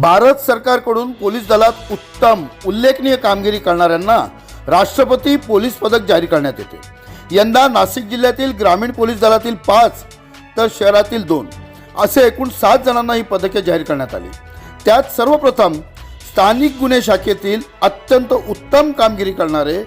भारत सरकारकडून पोलीस दलात उत्तम उल्लेखनीय कामगिरी करणाऱ्यांना राष्ट्रपती पोलीस पदक जारी करण्यात येते. यंदा नाशिक जिल्ह्यातील ग्रामीण पोलीस दलातील पाच तर शहरातील दोन असे एकूण सात जणांना ही पदके जाहीर करण्यात आली. त्यात सर्वप्रथम स्थानिक गुन्हे शाखेतील अत्यंत उत्तम कामगिरी करणारे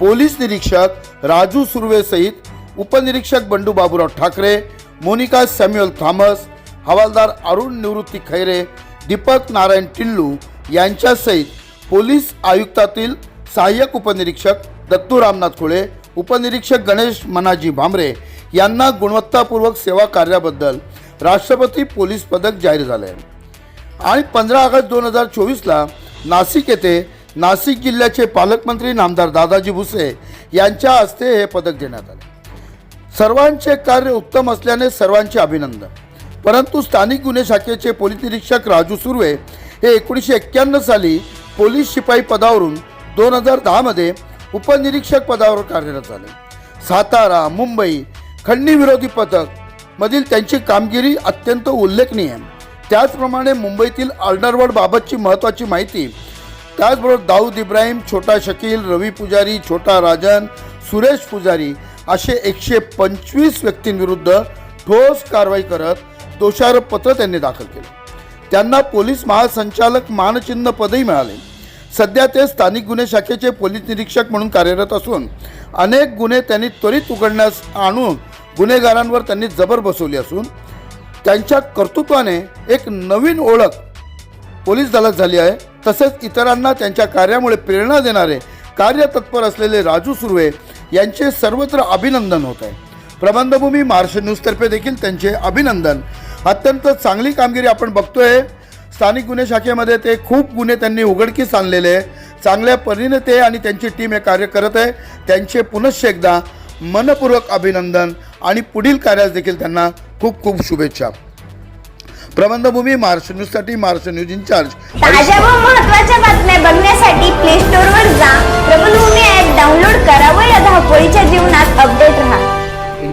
पोलीस निरीक्षक राजू सुर्वेसहित उपनिरीक्षक Bandu Baburao Thackeray Monica Samuel Thomas हवालदार अरुण निवृत्ती खैरे दीपक नारायण टिल्लू यांच्यासहित पोलीस आयुक्तातील सहाय्यक उपनिरीक्षक दत्तू रामनाथ खुळे उपनिरीक्षक गणेश मनाजी भांबरे यांना गुणवत्तापूर्वक सेवा कार्याबद्दल राष्ट्रपती पोलीस पदक जाहीर झाले. आहे आणि पंधरा ऑगस्ट दोन हजार चोवीसला नाशिक येथे नाशिक जिल्ह्याचे पालकमंत्री नामदार दादाजी भुसे यांच्या हस्ते हे पदक देण्यात आले. सर्वांचे कार्य उत्तम असल्याने सर्वांचे अभिनंदन. परंतु स्थानिक गुन्हे शाखेचे पोलीस निरीक्षक राजू सुर्वे हे एकोणीसशे एक्क्याण्णव साली पोलीस शिपाई पदावरून दोन हजार दहामध्ये उपनिरीक्षक पदावर कार्यरत झाले. सातारा मुंबई खंडी विरोधी पथक मधील त्यांची कामगिरी अत्यंत उल्लेखनीय. त्याचप्रमाणे मुंबईतील अर्नरवर्ड बाबतची महत्त्वाची माहिती त्याचबरोबर दाऊद इब्राहिम छोटा शकील रवी पुजारी छोटा राजन सुरेश पुजारी असे एकशे पंचवीस व्यक्तींविरुद्ध ठोस कारवाई करत दोषारोपपत्र त्यांनी दाखल केले. त्यांना पोलीस महासंचालक मानचिन्ह पदही मिळाले. सध्या ते स्थानिक गुन्हे शाखेचे पोलीस निरीक्षक म्हणून कार्यरत असून अनेक गुन्हे त्यांनी त्वरित उघडण्यास आणून गुन्हेगारांवर त्यांनी जबर बसवली असून त्यांच्या कर्तृत्वाने एक नवीन ओळख पोलीस दलात झाली आहे. तसेच इतरांना त्यांच्या कार्यामुळे प्रेरणा देणारे कार्यतत्पर असलेले राजू सुर्वे यांचे सर्वत्र अभिनंदन होत आहे. प्रबंधभूमी महाराष्ट्र न्यूजतर्फे देखील त्यांचे अभिनंदन. अत्यंत चांगली कामगिरी आपण बघतोय. स्थानिक गुन्हे शाखेमध्ये ते खूप गुन्हे त्यांनी उघडकीस आणलेले आहे. चांगल्या परीने ते आणि त्यांची टीम हे कार्य करत आहे. त्यांचे पुनश्च एकदा मनपूर्वक अभिनंदन आणि पुढील कार्यास देखील त्यांना खूप खूप शुभेच्छा. प्रबंधभूमी महाराष्ट्र न्यूजसाठी महाराष्ट्र न्यूज इन्चार्ज ताज्या व महत्त्वाच्या बातम्या बघण्यासाठी प्ले स्टोअर वर जा.